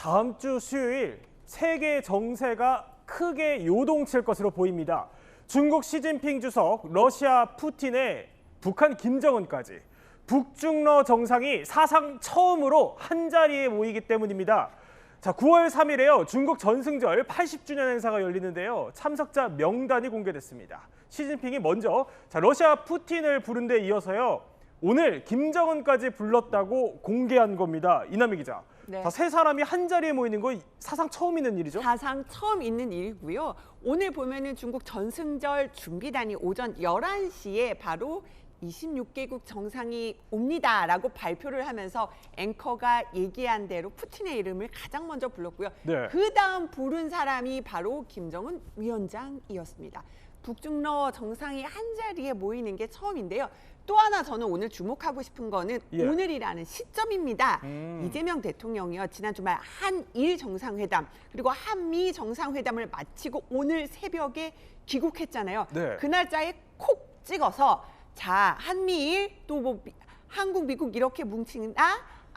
다음 주 수요일 세계 정세가 크게 요동칠 것으로 보입니다. 중국 시진핑 주석, 러시아 푸틴의 북한 김정은까지 북중러 정상이 사상 처음으로 한 자리에 모이기 때문입니다. 자, 9월 3일에요. 중국 전승절 80주년 행사가 열리는데요. 참석자 명단이 공개됐습니다. 시진핑이 먼저 자, 러시아 푸틴을 부른 데 이어서요. 오늘 김정은까지 불렀다고 공개한 겁니다. 이남희 기자. 네. 자, 세 사람이 한 자리에 모이는 거 사상 처음 있는 일이죠? 사상 처음 있는 일이고요. 오늘 보면은 중국 전승절 준비단이 오전 11시에 바로 26개국 정상이 옵니다라고 발표를 하면서 앵커가 얘기한 대로 푸틴의 이름을 가장 먼저 불렀고요. 네. 그 다음 부른 사람이 바로 김정은 위원장이었습니다. 북중러 정상이 한 자리에 모이는 게 처음인데요. 또 하나 저는 오늘 주목하고 싶은 거는 예. 오늘이라는 시점입니다. 음. 이재명 대통령이요 지난 주말 한일 정상회담 그리고 한미 정상회담을 마치고 오늘 새벽에 귀국했잖아요. 네. 그 날짜에 콕 찍어서 자 한미일 또 뭐 한국 미국 이렇게 뭉친다.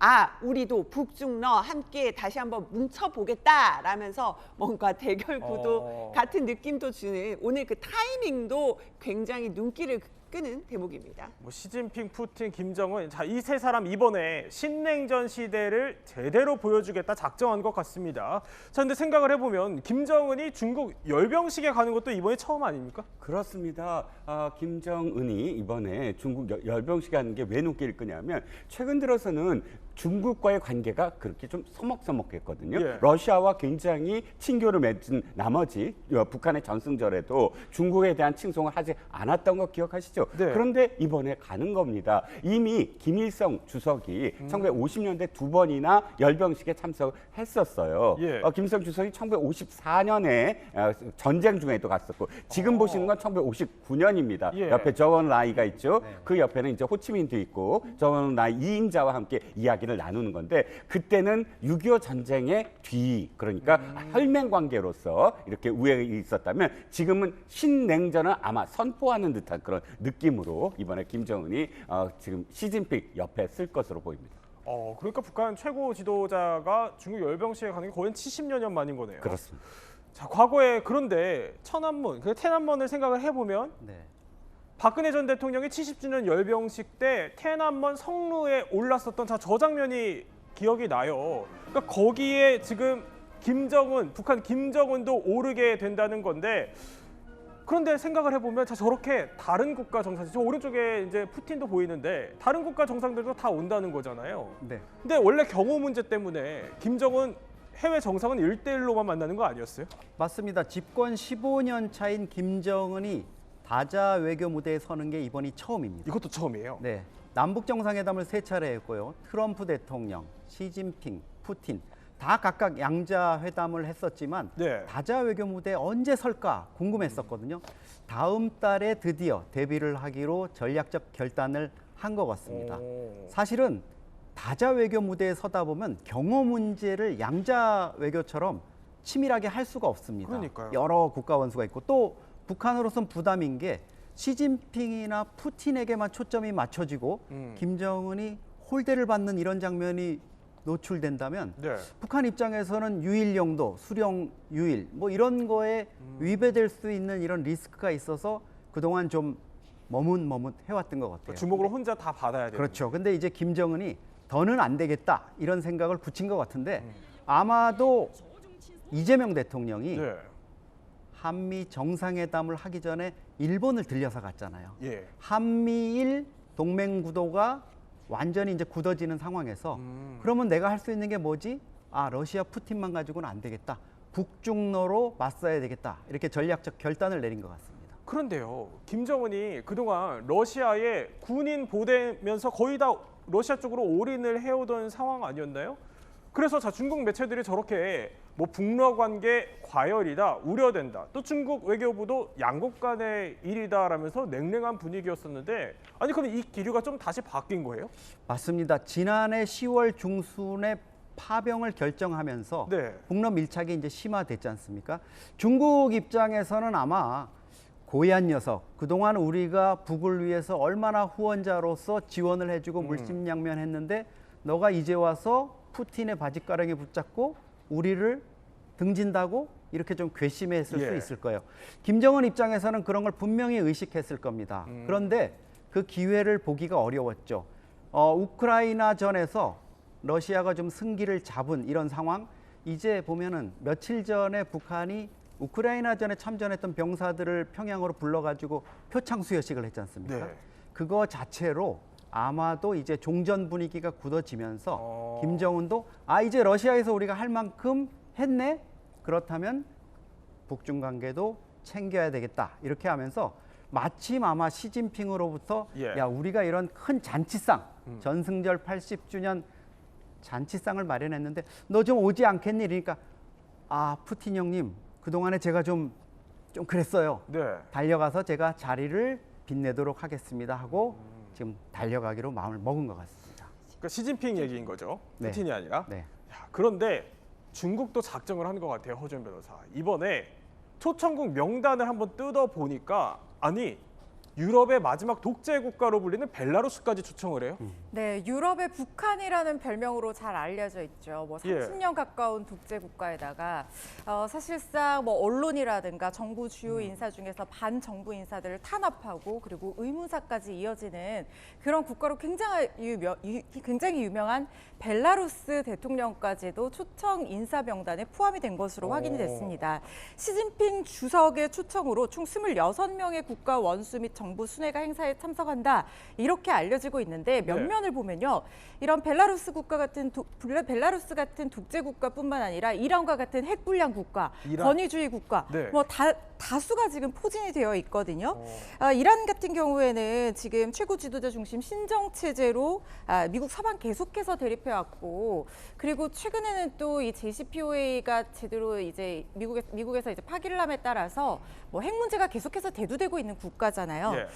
아 우리도 북중러 함께 다시 한번 뭉쳐보겠다 라면서 뭔가 대결 구도 어. 같은 느낌도 주는 오늘 그 타이밍도 굉장히 눈길을 끄는 대목입니다. 뭐 시진핑, 푸틴, 김정은 자이 세 사람 이번에 신냉전 시대를 제대로 보여주겠다 작정한 것 같습니다. 자 근데 생각을 해보면 김정은이 중국 열병식에 가는 것도 이번이 처음 아닙니까? 그렇습니다. 아, 김정은이 이번에 중국 열- 열병식 하는 게 왜 눈길을 끄냐면 최근 들어서는 중국과의 관계가 그렇게 좀 서먹서먹했거든요. 예. 러시아와 굉장히 친교를 맺은 나머지 어, 북한의 전승절에도 중국에 대한 칭송을 하지 않았던 거 기억하시죠? 네. 그런데 이번에 가는 겁니다. 이미 김일성 주석이 음. 1950년대 두 번이나 열병식에 참석했었어요. 예. 어, 김일성 주석이 1954년에 어, 전쟁 중에도 갔었고 지금 보시는 건 1959년입니다. 어. 예. 옆에 저원 라이가 있죠. 그 옆에는 이제 호치민도 있고 저원 라이 2인자와 함께 이야기 를 나누는 건데 그때는 6.25 전쟁의 뒤 그러니까 음. 혈맹 관계로서 이렇게 우애가 있었다면 지금은 신냉전을 아마 선포하는 듯한 그런 느낌으로 이번에 김정은이 어, 지금 시진핑 옆에 쓸 것으로 보입니다. 어 그러니까 북한 최고 지도자가 중국 열병식에 가는 게 거의 70여 년 만인 거네요. 그렇습니다. 자 과거에 그런데 천안문, 그 태난문을 생각을 해보면 네. 박근혜 전 대통령이 70주년 열병식 때天安문 성루에 올랐었던 자, 저 장면이 기억이 나요. 그러니까 거기에 지금 김정은, 북한 김정은도 오르게 된다는 건데 그런데 생각을 해보면 자 저렇게 다른 국가 정상, 저 오른쪽에 이제 푸틴도 보이는데 다른 국가 정상들도 다 온다는 거잖아요. 네. 근데 원래 경호 문제 때문에 김정은 해외 정상은 일대일로만 만나는 거 아니었어요? 맞습니다. 집권 15년 차인 김정은이 다자 외교 무대에 서는 게 이번이 처음입니다. 이것도 처음이에요. 네. 남북 정상회담을 세 차례 했고요. 트럼프 대통령, 시진핑, 푸틴 다 각각 양자 회담을 했었지만 네. 다자 외교 무대에 언제 설까 궁금했었거든요. 다음 달에 드디어 데뷔를 하기로 전략적 결단을 한 것 같습니다. 오. 사실은 다자 외교 무대에 서다 보면 경호 문제를 양자 외교처럼 치밀하게 할 수가 없습니다. 그러니까요. 여러 국가 원수가 있고 또 북한으로선 부담인 게 시진핑이나 푸틴에게만 초점이 맞춰지고 음. 김정은이 홀대를 받는 이런 장면이 노출된다면 네. 북한 입장에서는 유일 용도, 수령 유일 뭐 이런 거에 음. 위배될 수 있는 이런 리스크가 있어서 그동안 좀 머뭇머뭇 해왔던 것 같아요. 주목을 혼자 다 받아야 돼요. 그렇죠. 근데 이제 김정은이 더는 안 되겠다 이런 생각을 굳힌 것 같은데 음. 아마도 이재명 대통령이 네. 한미 정상회담을 하기 전에 일본을 들려서 갔잖아요. 예. 한미일 동맹 구도가 완전히 이제 굳어지는 상황에서 음. 그러면 내가 할 수 있는 게 뭐지? 아 러시아 푸틴만 가지고는 안 되겠다. 북중로로 맞서야 되겠다. 이렇게 전략적 결단을 내린 것 같습니다. 그런데요, 김정은이 그동안 러시아에 군인 보내면서 거의 다 러시아 쪽으로 올인을 해오던 상황 아니었나요? 그래서 자 중국 매체들이 저렇게 뭐 북러 관계 과열이다, 우려된다. 또 중국 외교부도 양국 간의 일이다라면서 냉랭한 분위기였었는데 아니 그럼 이 기류가 좀 다시 바뀐 거예요? 맞습니다. 지난해 10월 중순에 파병을 결정하면서 네. 북러 밀착이 이제 심화됐지 않습니까? 중국 입장에서는 아마 고얀 녀석 그동안 우리가 북을 위해서 얼마나 후원자로서 지원을 해주고 물심양면했는데 너가 이제 와서 푸틴의 바짓가랑에 붙잡고 우리를 등진다고 이렇게 좀 괘씸했을 수 예. 있을 거예요. 김정은 입장에서는 그런 걸 분명히 의식했을 겁니다. 음. 그런데 그 기회를 보기가 어려웠죠. 어, 우크라이나 전에서 러시아가 좀 승기를 잡은 이런 상황 이제 보면은 며칠 전에 북한이 우크라이나 전에 참전했던 병사들을 평양으로 불러가지고 표창 수여식을 했지 않습니까? 네. 그거 자체로 아마도 이제 종전 분위기가 굳어지면서 어. 김정은도 아 이제 러시아에서 우리가 할 만큼 했네 그렇다면 북중 관계도 챙겨야 되겠다 이렇게 하면서 마침 아마 시진핑으로부터 예. 야 우리가 이런 큰 잔치상 음. 전승절 80주년 잔치상을 마련했는데 너 좀 오지 않겠니? 그러니까 아 푸틴 형님 그 동안에 제가 좀좀 그랬어요. 네. 달려가서 제가 자리를 빛내도록 하겠습니다 하고 지금 달려가기로 마음을 먹은 것 같습니다. 그러니까 시진핑 얘기인 거죠. 네. 푸틴이 아니라. 네. 야, 그런데 중국도 작정을 한 것 같아요, 허준 변호사. 이번에 초청국 명단을 한번 뜯어 보니까 아니 유럽의 마지막 독재 국가로 불리는 벨라루스까지 초청을 해요. 네, 유럽의 북한이라는 별명으로 잘 알려져 있죠. 뭐 예. 30년 가까운 독재 국가에다가 어, 사실상 뭐 언론이라든가 정부 주요 인사 중에서 반정부 인사들을 탄압하고 그리고 의문사까지 이어지는 그런 국가로 굉장히 유명, 유, 굉장히 유명한 벨라루스 대통령까지도 초청 인사 명단에 포함이 된 것으로 확인이 오. 됐습니다. 시진핑 주석의 초청으로 총 26명의 국가 원수 및 정부 순회가 행사에 참석한다. 이렇게 알려지고 있는데 네. 면면을 보면요. 이런 벨라루스 국가 같은 도, 벨라- 벨라루스 같은 독재 국가뿐만 아니라 이란과 같은 핵불량 국가, 이란. 권위주의 국가 네. 뭐 다, 다수가 지금 포진이 되어 있거든요. 어. 아, 이란 같은 경우에는 지금 최고 지도자 중심 신정 체제로 아, 미국 서방 계속해서 대립해 왔고 그리고 최근에는 또 이 JCPOA가 제대로 이제 미국에, 미국에서 이제 파기를 함에 따라서 뭐 핵 문제가 계속해서 대두되고 있는 국가잖아요. 예.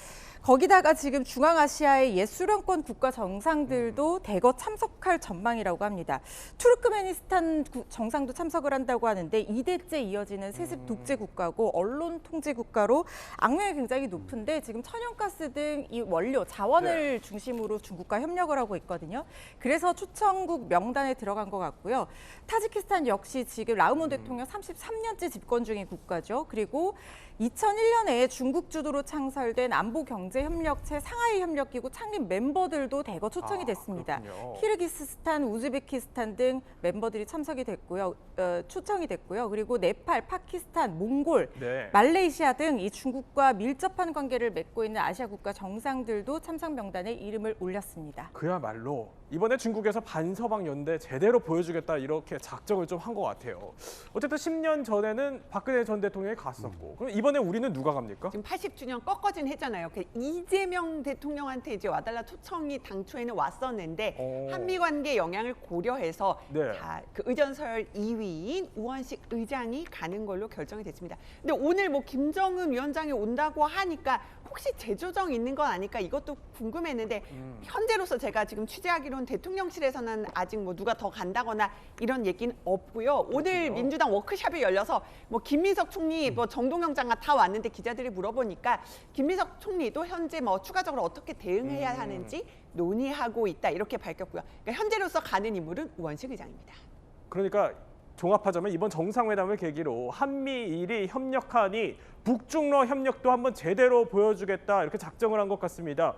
거기다가 지금 중앙아시아의 옛 수령권 국가 정상들도 대거 참석할 전망이라고 합니다. 투르크메니스탄 구- 정상도 참석을 한다고 하는데 2대째 이어지는 세습 독재 국가고 언론 통제 국가로 악명이 굉장히 높은데 지금 천연가스 등 이 원료 자원을 중심으로 중국과 협력을 하고 있거든요. 그래서 초청국 명단에 들어간 것 같고요. 타지키스탄 역시 지금 라우몬 대통령 33년째 집권 중인 국가죠. 그리고 2001년에 중국 주도로 창설된 안보 경제 협력체 상하이 협력기구 창립 멤버들도 대거 초청이 아, 됐습니다. 그렇군요. 키르기스스탄, 우즈베키스탄 등 멤버들이 참석이 됐고요. 어, 초청이 됐고요. 그리고 네팔, 파키스탄, 몽골, 네. 말레이시아 등 이 중국과 밀접한 관계를 맺고 있는 아시아 국가 정상들도 참석 명단에 이름을 올렸습니다. 그야말로 이번에 중국에서 반서방 연대 제대로 보여주겠다 이렇게 작정을 좀 한 것 같아요. 어쨌든 10년 전에는 박근혜 전 대통령이 갔었고 그럼 이번에 우리는 누가 갑니까? 지금 80주년 꺾어진 해 잖아요. 그 이재명 대통령한테 이제 와달라 초청이 당초에는 왔었는데 오. 한미 관계 영향을 고려해서 네. 자, 그 의전설 2위인 우원식 의장이 가는 걸로 결정이 됐습니다. 근데 오늘 뭐 김정은 위원장이 온다고 하니까 혹시 재조정 있는 건 아닐까 이것도 궁금했는데 음. 현재로서 제가 지금 취재하기로는 대통령실에서는 아직 뭐 누가 더 간다거나 이런 얘기는 없고요. 오늘 민주당 워크숍이 열려서 뭐 김민석 총리, 뭐 정동영 장관 다 왔는데 기자들이 물어보니까 김민석 총리도 현재 뭐 추가적으로 어떻게 대응해야 음. 하는지 논의하고 있다 이렇게 밝혔고요. 그러니까 현재로서 가는 인물은 우원식 의장입니다. 그러니까 종합하자면 이번 정상회담을 계기로 한미일이 협력하니 북중러 협력도 한번 제대로 보여주겠다 이렇게 작정을 한 것 같습니다.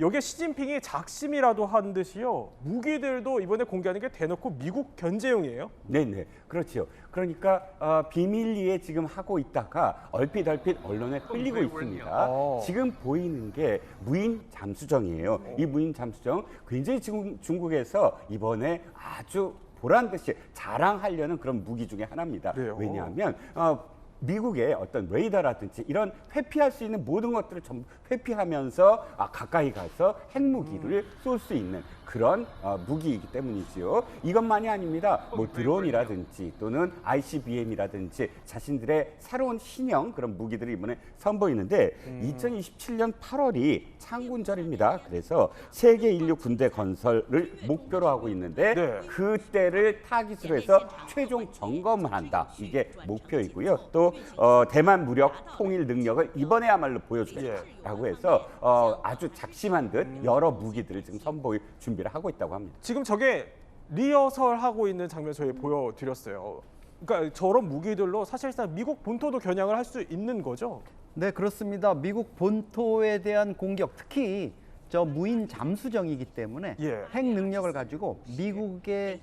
여기에 시진핑이 작심이라도 한 듯이요. 무기들도 이번에 공개하는 게 대놓고 미국 견제용이에요. 네네 그렇지요. 그러니까 어, 비밀리에 지금 하고 있다가 얼핏 얼핏 언론에 흘리고 있습니다. 어. 지금 보이는 게 무인 잠수정이에요. 이 무인 잠수정 굉장히 지금 중국에서 이번에 아주 보란 듯이 자랑하려는 그런 무기 중에 하나입니다. 그래요? 왜냐하면 어, 미국의 어떤 레이더라든지 이런 회피할 수 있는 모든 것들을 전부 회피하면서 아, 가까이 가서 핵무기를 쏠 수 있는 그런 어, 무기이기 때문이지요. 이것만이 아닙니다. 뭐 드론이라든지 또는 ICBM이라든지 자신들의 새로운 신형 그런 무기들을 이번에 선보이는데 2027년 8월이 창군절입니다. 그래서 세계 인류 군대 건설을 목표로 하고 있는데 네. 그때를 타깃으로 해서 최종 점검을 한다. 이게 목표이고요. 또 어, 대만 무력 통일 능력을 이번에야말로 보여주겠다라고 해서 어, 아주 작심한 듯 여러 무기들을 지금 선보일 준비를 하고 있다고 합니다. 지금 저게 리허설 하고 있는 장면 저희 보여드렸어요. 그러니까 저런 무기들로 사실상 미국 본토도 겨냥을 할 수 있는 거죠. 네, 그렇습니다. 미국 본토에 대한 공격, 특히 저 무인 잠수정이기 때문에 예. 핵 능력을 가지고 미국의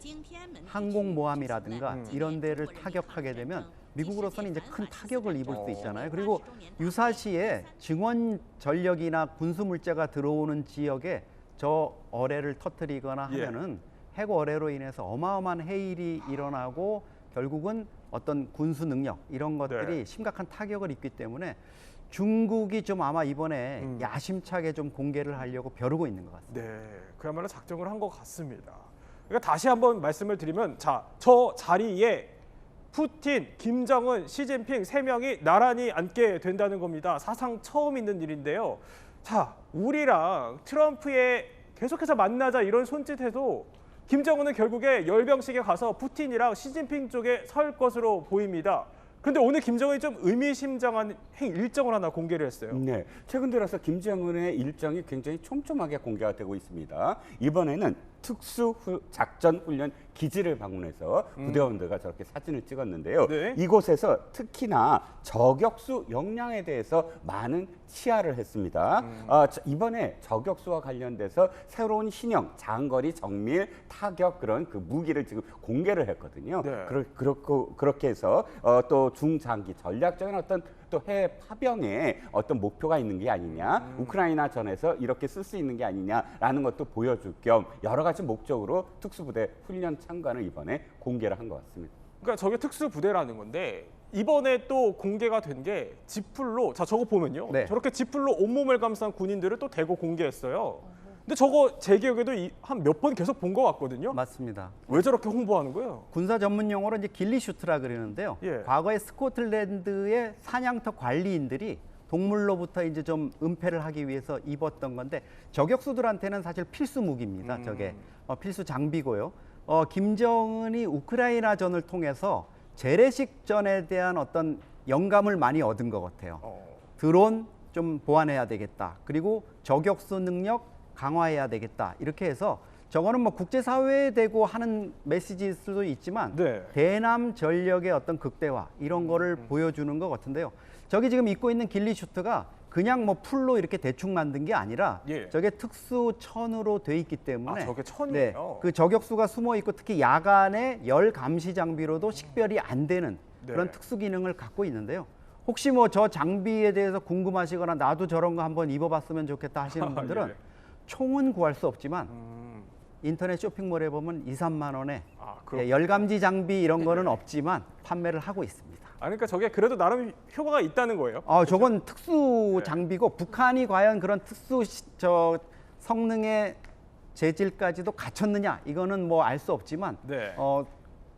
항공모함이라든가 음. 이런 데를 타격하게 되면 미국으로서는 이제 큰 타격을 입을 수 있잖아요. 그리고 유사시에 증원 전력이나 군수 물자가 들어오는 지역에 저 어뢰를 터뜨리거나 예. 하면은 핵 어뢰로 인해서 어마어마한 해일이 일어나고 결국은 어떤 군수 능력 이런 것들이 네. 심각한 타격을 입기 때문에 중국이 좀 아마 이번에 음. 야심차게 좀 공개를 하려고 벼르고 있는 것 같습니다. 네, 그야말로 작정을 한 것 같습니다. 그러니까 다시 한번 말씀을 드리면, 자, 저 자리에 푸틴, 김정은, 시진핑 세 명이 나란히 앉게 된다는 겁니다. 사상 처음 있는 일인데요. 자, 우리랑 트럼프의 계속해서 만나자 이런 손짓해도 김정은은 결국에 열병식에 가서 푸틴이랑 시진핑 쪽에 설 것으로 보입니다. 근데 오늘 김정은이 좀 의미심장한 행 일정을 하나 공개를 했어요. 네, 최근 들어서 김정은의 일정이 굉장히 촘촘하게 공개가 되고 있습니다. 이번에는 특수 후- 작전 훈련 기지를 방문해서 부대원들과 저렇게 사진을 찍었는데요. 네. 이곳에서 특히나 저격수 역량에 대해서 많은 치하를 했습니다. 어, 저- 이번에 저격수와 관련돼서 새로운 신형 장거리 정밀 타격 그런 그 무기를 지금 공개를 했거든요. 네. 그러, 그렇고 그렇게 해서 어, 또 중장기 전략적인 어떤 또 해외 파병에 어떤 목표가 있는 게 아니냐, 우크라이나 전에서 이렇게 쓸 수 있는 게 아니냐라는 것도 보여줄 겸 여러 가지 목적으로 특수부대 훈련 참관을 이번에 공개를 한 것 같습니다. 그러니까 저게 특수 부대라는 건데 이번에 또 공개가 된 게 지풀로 자 저거 보면요 네. 저렇게 지풀로 온몸을 감싼 군인들을 또 대고 공개했어요. 근데 저거 제 기억에도 한 몇 번 계속 본 것 같거든요. 맞습니다. 왜 저렇게 홍보하는 거예요? 군사 전문 용어로 이제 길리 슈트라 그러는데요. 예. 과거에 스코틀랜드의 사냥터 관리인들이 동물로부터 이제 좀 은폐를 하기 위해서 입었던 건데 저격수들한테는 사실 필수 무기입니다. 음. 저게 어, 필수 장비고요. 어, 김정은이 우크라이나 전을 통해서 재래식전에 대한 어떤 영감을 많이 얻은 것 같아요. 어, 드론 좀 보완해야 되겠다. 그리고 저격수 능력 강화해야 되겠다. 이렇게 해서 저거는 뭐 국제사회에 대고 하는 메시지일 수도 있지만 네. 대남 전력의 어떤 극대화 이런 거를 보여주는 것 같은데요. 저기 지금 입고 있는 길리 슈트가 그냥 뭐 풀로 이렇게 대충 만든 게 아니라 예. 저게 특수 천으로 돼 있기 때문에 아, 저게 천이에요? 네, 그 저격수가 숨어 있고 특히 야간에 열 감시 장비로도 식별이 안 되는 네. 그런 특수 기능을 갖고 있는데요. 혹시 뭐 저 장비에 대해서 궁금하시거나 나도 저런 거 한번 입어봤으면 좋겠다 하시는 분들은 예. 총은 구할 수 없지만 음, 인터넷 쇼핑몰에 보면 2, 3만 원에 아, 그렇 예, 열감지 장비 이런 거는 없지만 판매를 하고 있습니다. 아, 그러니까 저게 그래도 나름 효과가 있다는 거예요. 어, 저건 특수 네. 장비고 북한이 과연 그런 특수 시, 저 성능의 재질까지도 갖췄느냐 이거는 뭐 알 수 없지만 네. 어,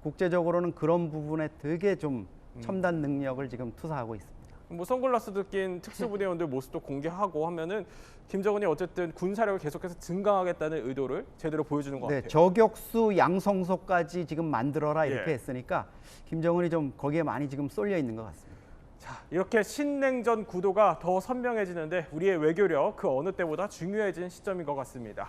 국제적으로는 그런 부분에 되게 좀 음. 첨단 능력을 지금 투사하고 있습니다. 뭐 선글라스도 낀 특수부대원들 모습도 공개하고 하면은 김정은이 어쨌든 군사력을 계속해서 증강하겠다는 의도를 제대로 보여주는 것 네, 같아요. 저격수 양성소까지 지금 만들어라 이렇게 예. 했으니까 김정은이 좀 거기에 많이 지금 쏠려 있는 것 같습니다. 자, 이렇게 신냉전 구도가 더 선명해지는데 우리의 외교력 그 어느 때보다 중요해진 시점인 것 같습니다.